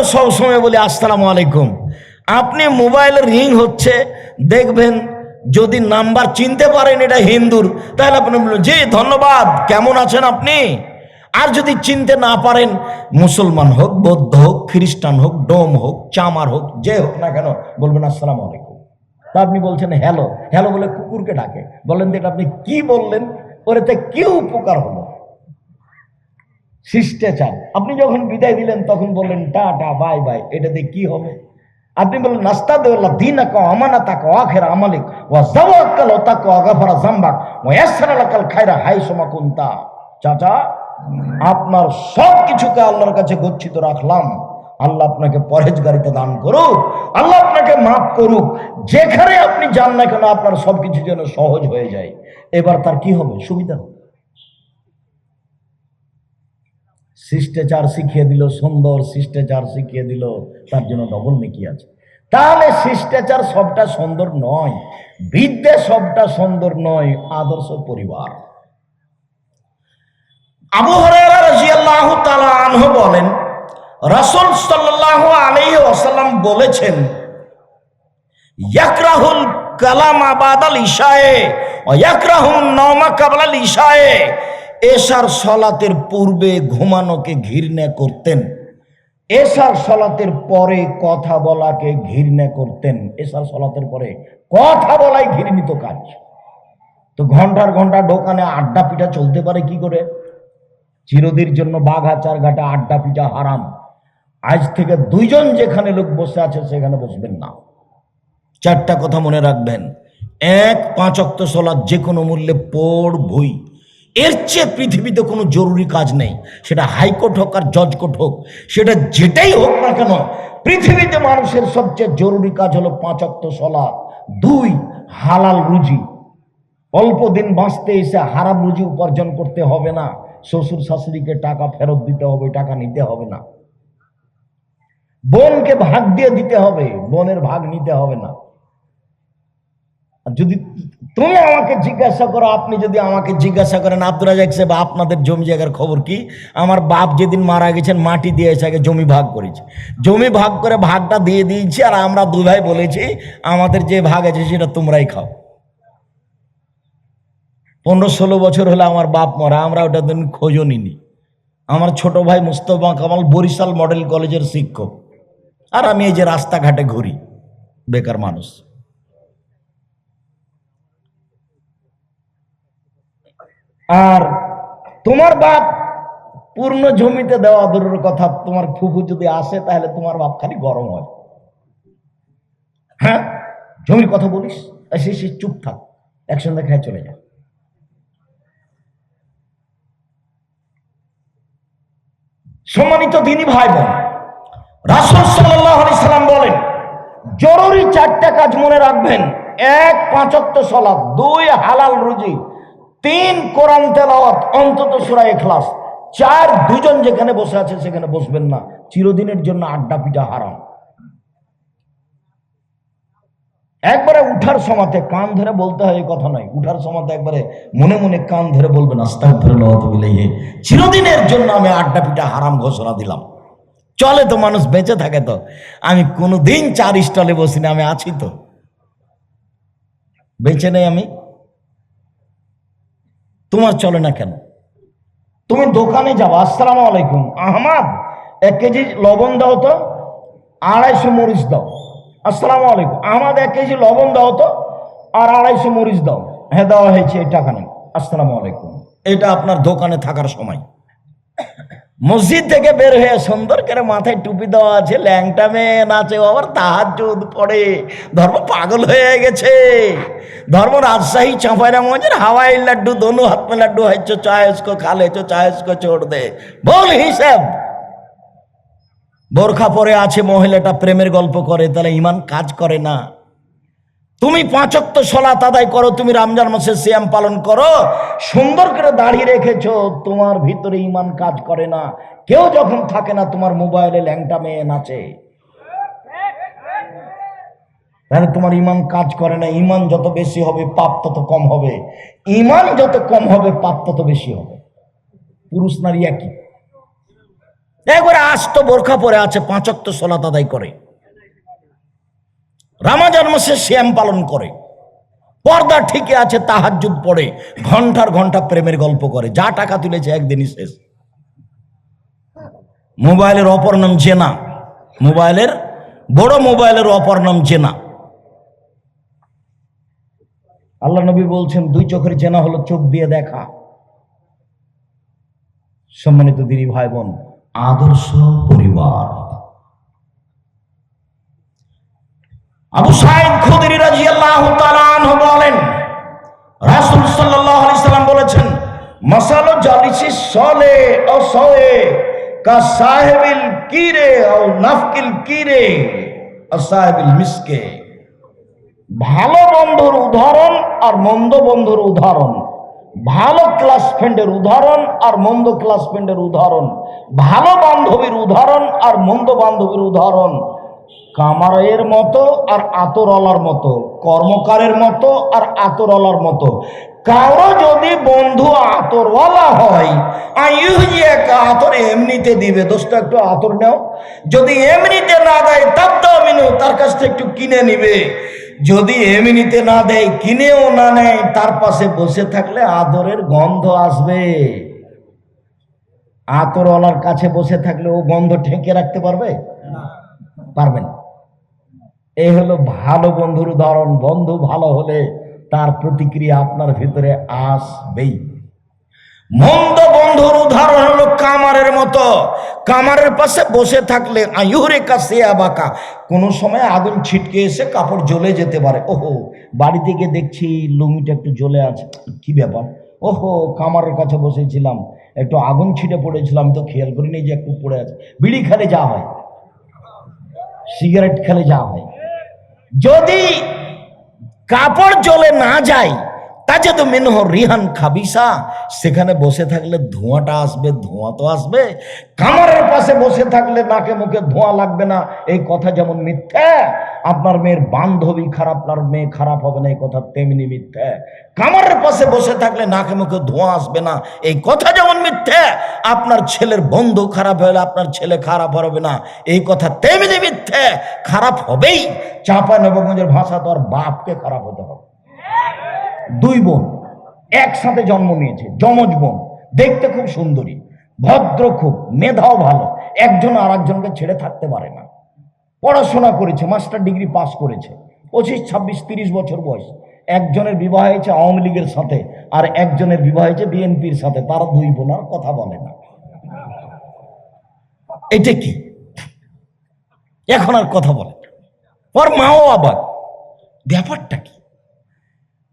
তো সবসময় বলি, আসসালামু আলাইকুম। আপনি মোবাইলের রিং হচ্ছে, দেখবেন যদি নাম্বার চিনতে পারেন এটা হিন্দুর, তাহলে আপনি জি, ধন্যবাদ, কেমন আছেন আপনি? আর যদি চিনতে না পারেন, মুসলমান হোক, বৌদ্ধ হোক, খ্রিস্টান হোক, ডোম হোক, চামার হোক, যে হোক না কেন, বলবেন, আসসালামু আলাইকুম। তা আপনি বলছেন, হ্যালো। হ্যালো বলে কুকুরকে ডাকে। বলেন তো এটা আপনি কি বললেন? ওরেতে কি উপকার হলো? শিষ্টাচার। আপনি যখন বিদায় দিলেন, তখন বললেন টাটা বাই বাই, এটাতে কি হবে? আপনি বললেন, নাস্তা দেওয়াল্লা দিন আকা আমানা তাকা আখের আমালিক ও জাওয়াক্কাল ও তাকা আগাফারা জাম্বাক ও খায়রা হাই সমাকুন্তা চাচা, আপনার সব কিছুকে আল্লাহর কাছে গচ্ছিত রাখলাম। আল্লাহ আপনাকে পরহেজগারিতা দান করুক, আল্লাহ আপনাকে মাফ করুক। যেখানে আপনি যান না কেন, আপনার সবকিছু যেন সহজ হয়ে যায়। এবার তার কি হবে? সুবিধা হবে। শিষ্টাচার শিখিয়ে দিল, সুন্দর শিষ্টাচার শিখিয়ে দিল, তার জন্য ডবল নেকি আছে। তাহলে শিষ্টাচার সবটা সুন্দর নয়, বিদ্যে সবটা সুন্দর নয়, আদর্শ পরিবার। আবু হরাইরা রাদিয়াল্লাহু তাআলা আনহু বলেন, রাসূল সাল্লাল্লাহু আলাইহি ওয়াসাল্লাম বলেছেন, ইয়াকরাহুল কালাম আবাদাল ইশায়ে ও ইয়াকরাহুন নওমা কাবলাল ইশায়ে এশার সলাতের পূর্বে ঘুমানোকে ঘৃণা করতেন। এশার সলাতের পরে কথা বলাকে ঘৃণা করতেন। এশার সলাতের পরে কথা বলাই ঘৃণিত কাজ। তো ঘণ্টার ঘণ্টা দোকানে আড্ডা পিঠা চলতে পারে কি করে? চিরদির জন্য বাঘাচার ঘাটা আড্ডা পিঠা হারাম। আজ থেকে দুইজন যেখানে লোক বসে আছে, সেখানে বসবেন না। চারটা কথা মনে রাখবেন। এক, পাঁচ অক্ত সলাদ যে কোনো মূল্যে পড় বই এর চেয়ে পৃথিবীতে কোনো জরুরি কাজ নেই। সেটা হাইকোর্ট হোক আর জজ কোর্ট হোক, সেটা যেটাই হোক না কেন, পৃথিবীতে মানুষের সবচেয়ে জরুরি কাজ হলো পাঁচ অক্ত সলা দুই, হালাল রুজি। অল্প দিন বাঁচতে এসে হারাম রুজি উপার্জন করতে হবে না শ্বশুর শাশুড়িকে টাকা ফেরত দিতে হবে, টাকা নিতে হবে না। বোনকে ভাগ দিয়ে দিতে হবে, বোনের ভাগ নিতে হবে না। যদি তুমি আমাকে জিজ্ঞাসা করো, আপনি যদি আমাকে জিজ্ঞাসা করেন আব্দুল রাজাক সাহেব, আপনাদের জমি জায়গার খবর কি? আমার বাপ যেদিন মারা গেছেন, মাটি দিয়েছে আগে জমি ভাগ করেছে। জমি ভাগ করে ভাগটা দিয়ে দিয়েছি, আর আমরা দু ভাই বলেছি, আমাদের যে ভাগ আছে সেটা তোমরাই খাও। পনেরো ষোলো বছর হলে আমার বাপ মরা, আমরা ওটা দিন খোঁজও নিনি আমার ছোট ভাই মুস্তফা কামাল বরিশাল মডেল কলেজের শিক্ষক। আর আমি এই যে রাস্তাঘাটে ঘুরি, বেকার মানুষ। আর তোমার বাপ পূর্ণ জমিতে দেওয়া দূরের কথা তোমার ফুফু যদি আসে, তাহলে তোমার বাপ খালি গরম হয়। হ্যাঁ? জমির কথা বলিস? সে সে চুপ থাক, একসঙ্গে খেয়ে চলে যা। সম্মানিত দিনী ভাই বোন রাসুল সাল্লাম বলেন, জরুরি চারটা কাজ মনে রাখবেন। এক পাঁচত্ব সলাপ দুই হালাল রুজি তিন কোরআন তেলাওয়াত, অন্তত সুরা এখলাস চার দুজন যেখানে বসে আছে, সেখানে বসবেন না। চিরদিনের জন্য আড্ডা পিঠা হারাম। একবারে উঠার সময়তে কান ধরে বলতে হয় কথা নয়। উঠার সময়তে একবারে মনে মনে কান ধরে বলবেন, আস্তাগফিরুল্লাহ চিরদিনের জন্য আমি আড্ডা পিঠা হারাম ঘোষণা দিলাম। চলে তো মানুষ, বেঁচে থাকে তো। আমি কোনো দিন চার স্টলে বসিনি, আমি আছি তো। বেঁচে নেই আমি? তোমার চলে না কেন? তুমি দোকানে যাও, আসসালামু আলাইকুম। আহমাদ, এক কেজি লবণ দাও তো, আড়াইশো মরিচ দাও। আসসালামু আলাইকুম। আহমাদ, এক কেজি লবণ দাও তো, আর আড়াইশো মরিচ দাও। হ্যাঁ দেওয়া হয়েছে, এই টাকা নেই। আসসালামু আলাইকুম। এটা আপনার দোকানে থাকার সময়। মসজিদ থেকে বের হয়ে সুন্দর করে মাথায় টুপি দেওয়া আছে, ল্যাংটা নাচে আবার তাহাজুদ পড়ে। ধর্ম পাগল হয়ে গেছে। ধর্ম রাজশাহী চাঁপাইরা মজের হাওয়াই লাড্ডু, দোনো হাত মে লাড্ডু হয়েছো চায়সকো খালেছো চায়সকো ছোড় দে। বল হিসেব বোরখা পরে আছে মহিলাটা, প্রেমের গল্প করে, তাহলে ইমান কাজ করে না। তুমি পাঁচক্ত সলাত আদায় করো, তুমি রমজান মাসে সিয়াম পালন করো। সুন্দর করে দাঁড়িয়ে রেখেছ, তোমার ভিতরে ইমান কাজ করে না। কেউ যখন থাকে না, তোমার মোবাইলে ল্যাংটা মেয়ে নাচে। তাহলে তোমার ইমান কাজ করে না ইমান যত বেশি হবে, পাপ তত কম হবে। ইমান যত কম হবে, পাপ তত বেশি হবে। পুরুষ নারী একই। একবারে আস্ত বোরখা পরে আছে, পাঁচক্ত সোলাত আদায় করে। রামাজান মাসে শ্যাম পালন করে। পর্দা ঠিকই আছে, তাহাজ্জুদ পড়ে, ঘণ্টার ঘণ্টা প্রেমের গল্প করে, যা টাকা তুলেছে একদিনই শেষ। মোবাইলের অপর নাম জেনা। মোবাইলের, বড় মোবাইলের অপর নাম জেনা। আল্লাহ নবী বলছেন, দুই চোখের জেনা হলো চোখ দিয়ে দেখা। সম্মানিত দিদি ভাই বোন, আদর্শ পরিবার। আবু সাইদ খুদরি তাআলা আনহু বলেন, রাসূল আলাইহি সাল্লাম বলেছেন, মাসালু জালিসি সলে ও সয়ে কা সাহেবিল কিরে ও নাফকিল কিরে ও সাহেবিল মিসকে। ভালো বন্ধুর উদাহরণ আর মন্দ বন্ধুর উদাহরণ। ভালো ক্লাস ফ্রেন্ডের উদাহরণ আর মন্দ ক্লাস ফ্রেন্ডের উদাহরণ। ভালো বান্ধবীর উদাহরণ আর মন্দ বান্ধবীর উদাহরণ। কামারের মতো আর আতরলার মতো, কর্মকারের মতো আর আতরলার মতো। কারও যদি বন্ধু আতরওয়ালা হয় আতর এমনিতে দিবে। দোস্ত, একটু আতর নেও। যদি এমনিতে না দেয় তার তো মিনু তার কাছ থেকে একটু কিনে নিবে। যদি এমনিতে না দেয়, কিনেও না নেয়, তার পাশে বসে থাকলে আদরের গন্ধ আসবে। আতরওয়ালার কাছে বসে থাকলে ও গন্ধ ঠেকে রাখতে পারবে? পারবেন। এই হলো ভালো বন্ধুর উদাহরণ। বন্ধু ভালো হলে তার প্রতিক্রিয়া আপনার ভিতরে আসবেই। মন্দ বন্ধুর উদাহরণ হলো কামারের মতো। কামারের পাশে বসে থাকলে আয়ুরে কাছে বাঁকা কোনো সময় আগুন ছিটকে এসে কাপড় জ্বলে যেতে পারে। ওহো বাড়ি থেকে দেখছি লুঙ্গিটা একটু জ্বলে আছে। কি ব্যাপার? ওহো, কামারের কাছে বসেছিলাম। একটু আগুন ছিটে পড়েছিলাম, তো খেয়াল করিনি যে একটু পড়ে আছে। বিড়ি খেলে যা হয়। সিগারেট খেলে যা হয় যদি কাপড় জ্বলে না যায় তা যেহেতু মেনহ রিহান খাবিসা। সেখানে বসে থাকলে ধোঁয়াটা আসবে, ধোঁয়া তো আসবে। কামারের পাশে বসে থাকলে নাকে মুখে ধোঁয়া লাগবে না। এই কথা যেমন মিথ্যা, আপনার মেয়ের বান্ধবী খারাপ, আপনার মেয়ে খারাপ হবে না, এই কথা তেমনি মিথ্যা। কামারের পাশে বসে থাকলে নাকে মুখে ধোঁয়া আসবে না। এই কথা যেমন মিথ্যা, আপনার ছেলের বন্ধু খারাপ হলে আপনার ছেলে খারাপ হবে না। এই কথা তেমনি মিথ্যা, খারাপ হবেই। চাপা নবগঞ্জের ভাষা তো আর বাপকে খারাপ হতে হবে। দুই বোন একসাথে জন্ম নিয়েছে, যমজ বোন। দেখতে খুব সুন্দরী, ভদ্র খুব, মেধাও ভালো। একজন আর একজনকে ছেড়ে থাকতে পারে না। পড়াশোনা করেছে মাস্টার ডিগ্রি পাস করেছে। পঁচিশ, ছাব্বিশ, তিরিশ বছর বয়স। একজনের বিবাহ হয়েছে আওয়ামী লীগের সাথে, আর একজনের বিবাহ হয়েছে বিএনপির সাথে। তারা দুই বোন আর কথা বলে না। এটা কি? এখন আর কথা বলে। ওর মাও আবার। ব্যাপারটা কি?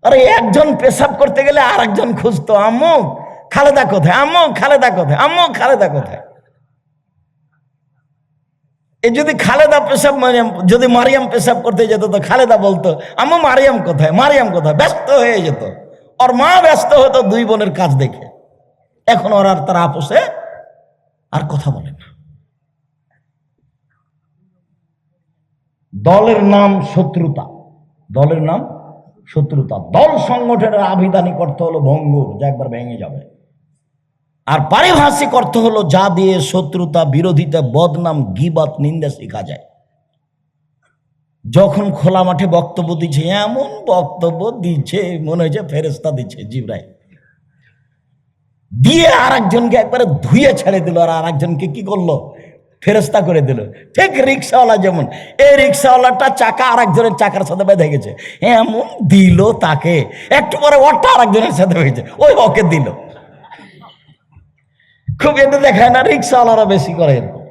আরে একজন পেশাব করতে গেলে আর একজন খুঁজতো, আম্মু, খালেদা কোথায়? আম্মু, খালেদা কোথায়? আম্মু, খালেদা কোথায়? এ যদি খালেদা পেশাব মারিয়াম, যদি মারিয়াম পেশাব করতে যেত, তো খালেদা বলতো, আম্মু, মারিয়াম কোথায়? মারিয়াম কোথায়? ব্যস্ত হয়ে যেত। ওর মা ব্যস্ত হতো দুই বোনের কাজ দেখে। এখন ওর আর তার আপোষে আর কথা বলে না। দলের নাম শত্রুতা। দলের নাম শত্রুতা। দল সংগঠনের আবিধানিক অর্থ হলো ভঙ্গুর, যা একবার ভেঙে যাবে। আর পারিভাষিক অর্থ হলো যা দিয়ে শত্রুতা বিরোধিতা বদনাম গিবাত নিন্দা শেখা যায়। যখন খোলা মাঠে বক্তব্য দিচ্ছে, এমন বক্তব্য দিচ্ছে, মনে হয়েছে ফেরেস্তা দিচ্ছে জিব্রাই দিয়ে আর একজনকে একবারে ধুয়ে ছেড়ে দিল, আর আর একজনকে কি করল? ফেরস্তা করে দিল। ঠিক রিক্সাওয়ালা যেমন, এই রিক্সাওয়ালাটা চাকা আর একজনের চাকার সাথে বেঁধে গেছে। এমন দিল তাকে। একটু পরে ওটা আর একজনের সাথে হয়েছে। ওই ওকে দিল। খুব এটা দেখায় না, রিক্সাওয়ালারা বেশি করে এরকম।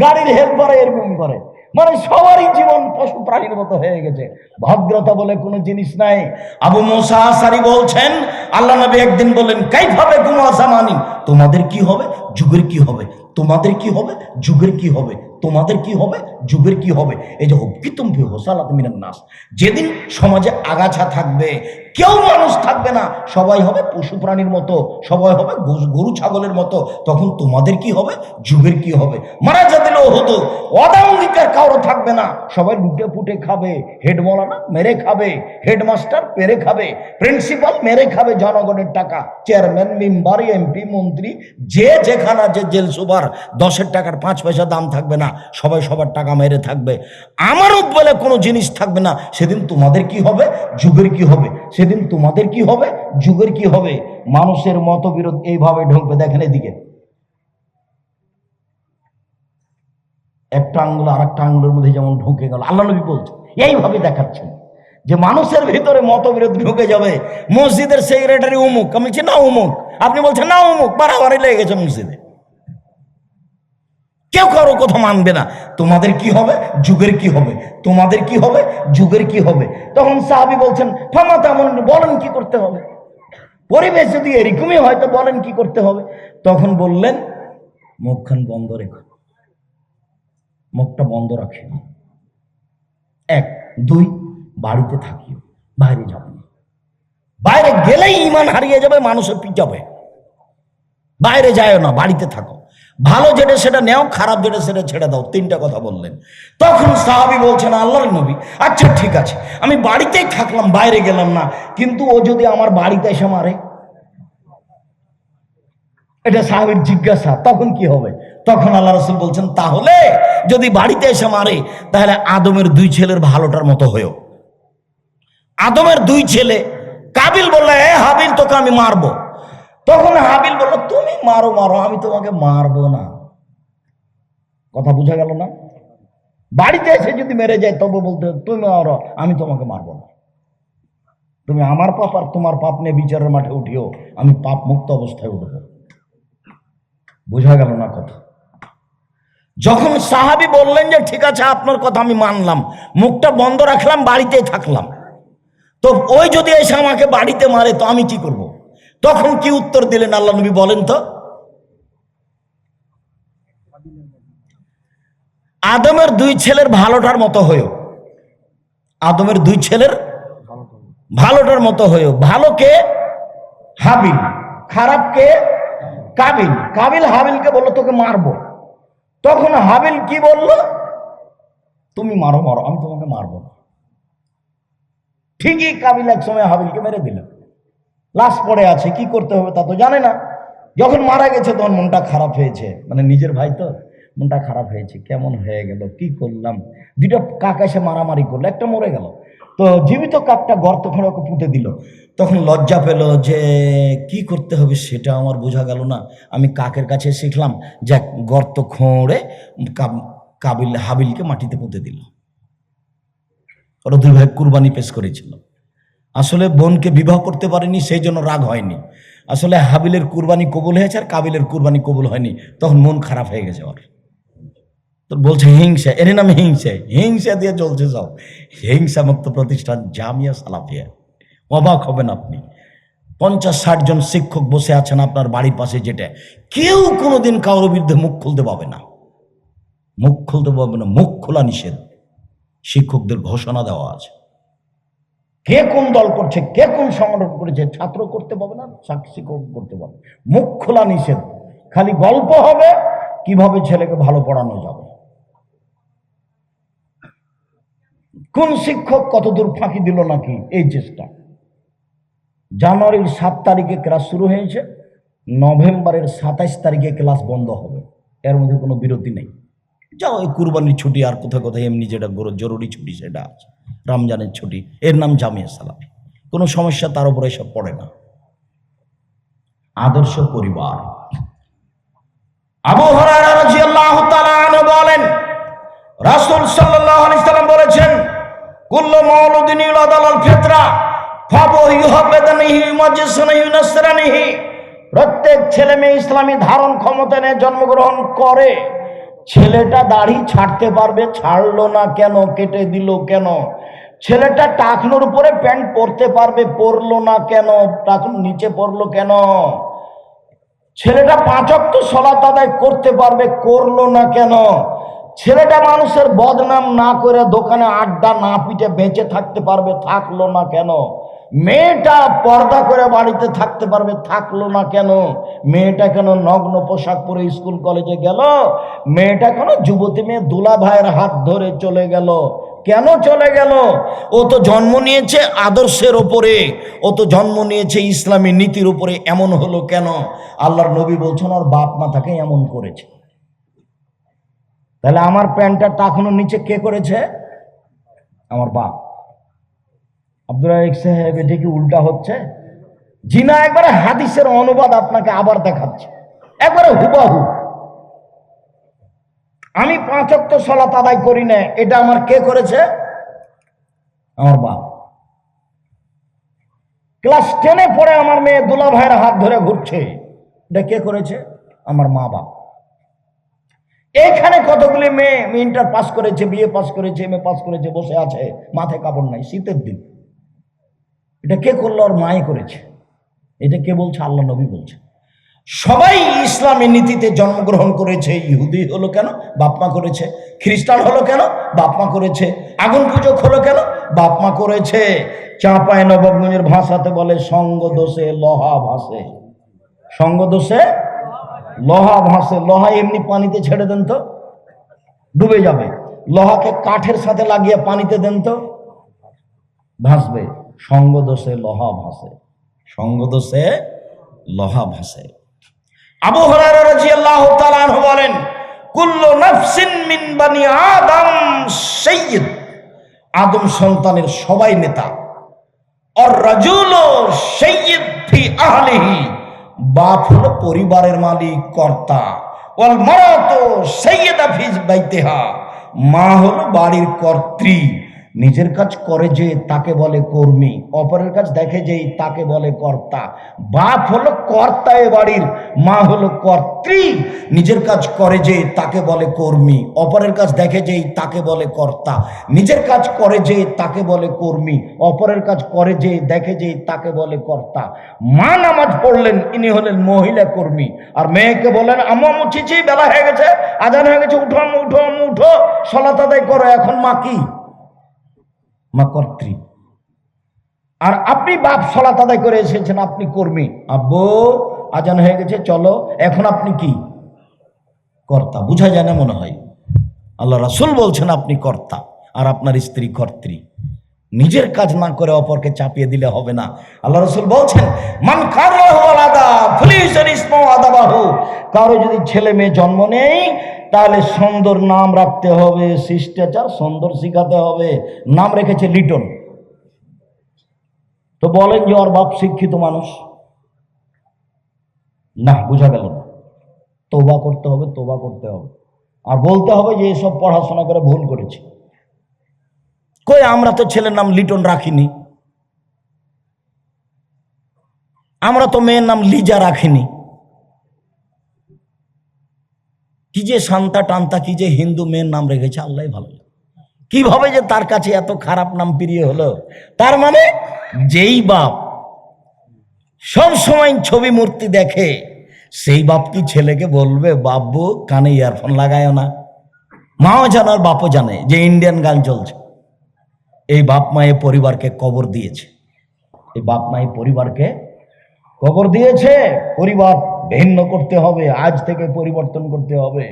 গাড়ির হেল্প হেল্পারে এরকম করে। মানে সবারই জীবন পশু প্রাণীর মতো হয়ে গেছে। ভদ্রতা বলে কোনো জিনিস নাই। আবু মোসা আসারি বলছেন, আল্লাহ নবী একদিন বললেন কাইভাবে গুমা জামানি তোমাদের কি হবে? যুগের কি হবে? তোমাদের কি হবে? যুগের কি হবে? তোমাদের কি হবে? যুগের কি হবে? এই যে হুকিতুম হোসাল মিনান নাস। যেদিন সমাজে আগাছা থাকবে কেউ মানুষ থাকবে না। সবাই হবে পশু প্রাণীর মতো, সবাই হবে গরু- ছাগলের মতো। তখন তোমাদের কি হবে? যুগের কি হবে? মারা যা দিলেও হতো অদাঙ্গিকার কারও থাকবে না। সবাই লুটে পুটে খাবে। হেড মলানা মেরে খাবে। হেডমাস্টার পেরে খাবে। প্রিন্সিপাল মেরে খাবে জনগণের টাকা। চেয়ারম্যান, মেম্বার, এমপি, মন্ত্রী, যে যেখানে যে জেল সুপার, দশের টাকার পাঁচ পয়সা দাম থাকবে না। সবাই সবার টাকা মেরে থাকবে। আমারও বলে কোনো জিনিস থাকবে না। সেদিন তোমাদের কি হবে? যুগের কি হবে? সেদিন তোমাদের কি হবে? যুগের কি হবে? মানুষের মতবিরোধ এইভাবে ঢুকবে দেখেন এদিকে। একটা আঙ্গুল আর একটা আঙ্গুলের মধ্যে যেমন ঢুকে গেল, আল্লাহ নবী বলছে, এইভাবে দেখাচ্ছেন। যে মানুষের ভিতরে মতবিরোধ ঢুকে যাবে, মসজিদের সেক্রেটারি উমুক, আমি বলছি, না উমুক। আপনি বলছেন, না উমুক, বাড়াবাড়ি লেগে গেছে মসজিদে। কেউ কারও কথা মানবে না। তোমাদের কি হবে? যুগের কি হবে? তোমাদের কি হবে? যুগের কি হবে? তখন সাহাবি বলছেন ফামা তেমন বলেন কি করতে হবে? পরিবেশ যদি এরকমই হয় তো বলেন কি করতে হবে? তখন বললেন, মুখখান বন্ধ রেখো। মুখটা বন্ধ রাখে এক, দুই, বাড়িতে থাকিও, বাইরে যাবে বাইরে গেলেই ইমান হারিয়ে যাবে, মানুষের পিটাবে বাইরে যায় না, বাড়িতে থাকো। ভালো যেটা সেটা নেও, খারাপ যেটা সেটা ছেড়ে দাও, তিনটা কথা বললেন। তখন সাহাবি বলছেন, আল্লাহর নবী আচ্ছা ঠিক আছে, আমি বাড়িতেই থাকলাম, বাইরে গেলাম না, কিন্তু ও যদি আমার বাড়িতে এসে মারে? এটা সাহাবির জিজ্ঞাসা, তখন কি হবে? তখন আল্লাহ রসুল বলছেন, তাহলে যদি বাড়িতে এসে মারে, তাহলে আদমের দুই ছেলের ভালোটার মতো হয়েও। আদমের দুই ছেলে, কাবিল বললে হাবিল, তোকে আমি মারবো। তখন হাবিল বলল, তুমি মারো মারো, আমি তোমাকে মারবো না। কথা বোঝা গেল না? বাড়িতে এসে যদি মেরে যায়, তবে বলতে তুমি মারো, আমি তোমাকে মারবো না। তুমি আমার পাপ আর তোমার পাপ নিয়ে বিচারের মাঠে উঠিও, আমি পাপ মুক্ত অবস্থায় উঠবো। বোঝা গেল না কথা? যখন সাহাবি বললেন যে, ঠিক আছে, আপনার কথা আমি মানলাম, মুখটা বন্ধ রাখলাম, বাড়িতেই থাকলাম। তো ওই যদি এসে আমাকে বাড়িতে মারে, তো আমি কি করব। তখন কি উত্তর দিলেন আল্লাহ নবী বলেন তো? আদমের দুই ছেলের ভালোটার মতো হয়েও। আদমের দুই ছেলের ভালোটার মতো হয়েও। ভালোকে হাবিল। খারাপকে কাবিল। কাবিল হাবিলকে বলল, তোকে মারবো। তখন হাবিল কি বলল? তুমি মারো মারো। আমি তোমাকে মারবো ঠিকই কাবিল এক সময় হাবিলকে মেরে দিল। লাশ পড়ে আছে, কি করতে হবে তা তো জানে না। যখন মারা গেছে তখন মনটা খারাপ হয়েছে। মানে নিজের ভাই তো, মনটা খারাপ হয়েছে, কেমন হয়ে গেল, কি করলাম? দুটো কাক এসে মারামারি করল, একটা মরে গেল। তো জীবিত কাকটা গর্ত খোঁড়ে ওকে পুঁতে দিল। তখন লজ্জা পেল যে, কি করতে হবে সেটা আমার বোঝা গেল না। আমি কাকের কাছে শিখলাম যে গর্ত খোঁড়ে কাব- কাবিল হাবিলকে মাটিতে পুঁতে দিল। ওরা দুই ভাই কুরবানি পেশ করেছিল। আসলে বোনকে বিবাহ করতে পারেনি, সেই জন্য রাগ হয়নি। আসলে হাবিলের কুরবানি কবুল হয়েছে আর কাবিলের কুরবানি কবুল হয়নি। তখন মন খারাপ হয়ে গেছে ওর। তো বলছে, হিংসা, এর নাম হিংসা হিংসা দিয়ে চলছে সব। হিংসা মুক্ত প্রতিষ্ঠান জামিয়া সালাফিয়া। অবাক হবেন আপনি। পঞ্চাশ, ষাট জন শিক্ষক বসে আছেন আপনার বাড়ির পাশে যেটা। কেউ কোনোদিন কারোর বিরুদ্ধে মুখ খুলতে পাবে না। মুখ খুলতে পারবে না, মুখ খোলা নিষেধ। শিক্ষকদের ঘোষণা দেওয়া আছে। কে কোন দল করছে, কে কোন সংগঠন করেছে, ছাত্র করতে পারবে না শিক্ষক করতে পারবে। মুখ খোলা নিষেধ। খালি গল্প হবে, কীভাবে ছেলেকে ভালো পড়ানো যাবে। কোন শিক্ষক কতদূর ফাঁকি দিল নাকি এই চেষ্টা? জানুয়ারির সাত তারিখে ক্লাস শুরু হয়েছে, নভেম্বরের সাতাইশ তারিখে ক্লাস বন্ধ হবে। এর মধ্যে কোনো বিরতি নেই। যাও এই কুরবানির ছুটি আর কোথাও কোথায় এমনি যেটা জরুরি ছুটি সেটা আছে। রমজানের ছুটি। এর নাম জামিয়া সালাফি। কোনো সমস্যা তার উপরে এসব পড়ে না। আদর্শ পরিবার। আবু আনহু বলেন, রাসূল সাল্লাম বলেছেন, কুল্লু ইউলাদাল ফিতরা প্রত্যেক ছেলে মেয়ে ইসলামী ধারণ ক্ষমতা নিয়ে জন্মগ্রহণ করে। ছেলেটা দাড়ি ছাড়তে পারবে, ছাড়লো না কেন, কেটে দিল কেন? ছেলেটা টাকনোর উপরে প্যান্ট পরতে পারবে, পরলো না কেন, টাকনো নিচে পরলো কেন? ছেলেটা পাঁচক তো সলাত আদায় করতে পারবে, করল না কেন? ছেলেটা মানুষের বদনাম না করে দোকানে আড্ডা না পিটে বেঁচে থাকতে পারবে, থাকল না কেন? মেয়েটা পর্দা করে বাড়িতে থাকতে পারবে, থাকল না কেন? মেয়েটা কেন নগ্ন পোশাক পরে স্কুল কলেজে গেল? মেয়েটা কেন যুবতী মেয়ে দুলা ভাইয়ের হাত ধরে চলে গেল? কেন চলে গেল? ও তো জন্ম নিয়েছে আদর্শের ওপরে, ও তো জন্ম নিয়েছে ইসলামী নীতির উপরে এমন হলো কেন? আল্লাহর নবী বলছেন, ওর বাপ মা তাকে এমন করেছে। তাহলে আমার প্যান্টটা টাকানোর নিচে কে করেছে? আমার বাপ। আব্দুল রাহিক সাহেব এটা কি উল্টা হচ্ছে? জিনা একবারে হাদিসের অনুবাদ আপনাকে আবার দেখাচ্ছে। একবারে হুবাহু। আমি পাঁচক্ত সলাত আদায় করি না, এটা আমার কে করেছে? আমার বাপ। ক্লাস টেনে পড়ে আমার মেয়ে দুলা ভাইয়ের হাত ধরে ঘুরছে। এটা কে করেছে? আমার মা বাপ। এখানে কতগুলি মেয়ে ইন্টার পাস করেছে বিএ পাস করেছে এম পাস করেছে, বসে আছে, মাথায় কাপড় নাই, শীতের দিন। এটা কে করল? ওর মায়ে করেছে। এটা কে বলছে? আল্লাহ নবী বলছে। সবাই ইসলামী নীতিতে জন্মগ্রহণ করেছে। ইহুদি হলো কেন? বাপমা করেছে। খ্রিস্টান হলো কেন? বাপমা করেছে। আগুন পূজক হলো কেন? বাপমা করেছে। চাঁপায় নবাবগঞ্জের ভাষাতে বলে, সঙ্গ দোষে লহা ভাসে। সঙ্গ দোষে লোহা ভাসে। লহা এমনি পানিতে ছেড়ে দেন তো? ডুবে যাবে। লোহাকে কাঠের সাথে লাগিয়ে পানিতে দেন তো? ভাসবে। সঙ্গ দোষে লোহা ভাসে সঙ্গ দোষে লোহা ভাসে। আবু হরারা রাদিয়াল্লাহু তাআলা আনহু বলেন, কুল্লু নাফসিন মিন বানি আদম সাইয়্যিদ। আদম সন্তানের সবাই নেতা। আর রাজুল সাইয়্যিদ ফি আহলিহি। বাপ হলো পরিবারের মালিক, কর্তা। ওয়াল মারাতু সাইয়্যিদা ফি বাইতিহা। মা হলো বাড়ির কর্ত্রী। নিজের কাজ করে যে তাকে বলে কর্মী, অপরের কাজ দেখে যেই তাকে বলে কর্তা। বাপ হলো কর্তা এ বাড়ির, মা হলো কর্ত্রী। নিজের কাজ করে যে তাকে বলে কর্মী, অপরের কাজ দেখে যেই তাকে বলে কর্তা। নিজের কাজ করে যে তাকে বলে কর্মী, অপরের কাজ করে যে দেখে যে তাকে বলে কর্তা। মা নামাজ পড়লেন, ইনি হলেন মহিলা কর্মী। আর মেয়েকে বলেন আমু আমু বেলা হয়ে গেছে, আজান হয়ে গেছে, উঠো আমু উঠো আমু উঠো, সলাত আদায় করো, এখন মা কি? মা কর্ত্রী আর আপনি বাপ সলাত আদায় করে এসেছেন, আপনি কর্মী। আব্বু, আজান হয়ে গেছে, চলো। এখন আপনি কি? কর্তা। বুঝা যায় না মনে হয়। আল্লাহ রাসুল বলছেন আপনি কর্তা, আর আপনার স্ত্রী কর্ত্রী। নিজের কাজ না করে অপরকে চাপিয়ে দিলে হবে না। আল্লাহ রসুল বলছেন, মান আলাদা ফুলিশের ইসমা আদাবাহু। কারও যদি ছেলে মেয়ে জন্ম নেই তাহলে সুন্দর নাম রাখতে হবে, শিষ্টাচার সুন্দর শিখাতে হবে। নাম রেখেছে লিটন। তো বলেন যে ওর বাপ শিক্ষিত মানুষ। না, বোঝা গেল না। তোবা করতে হবে তোবা করতে হবে। আর বলতে হবে যে এসব পড়াশোনা করে ভুল করেছি। কই, আমরা তো ছেলের নাম লিটন রাখিনি। আমরা তো মেয়ের নাম লিজা রাখিনি। কি যে শান্তা টান্তা, কি যে হিন্দু মেয়ের নাম রেখেছে আল্লাহ ভালো। কীভাবে যে তার কাছে এত খারাপ নাম প্রিয় হলো? তার মানে যেই বাপ সব সময় ছবি মূর্তি দেখে, সেই বাপ কি ছেলেকে বলবে, বাবু, কানে ইয়ারফোন লাগায় না। মাও জানে আর বাপও জানে যে ইন্ডিয়ান গান চলছে। এই বাপ মা এ পরিবারকে কবর দিয়েছে। এই বাপ মা এই পরিবারকে কবর দিয়েছে, পরিবার ভিন্ন করতে হবে আজ থেকে পরিবর্তন করতে হবে।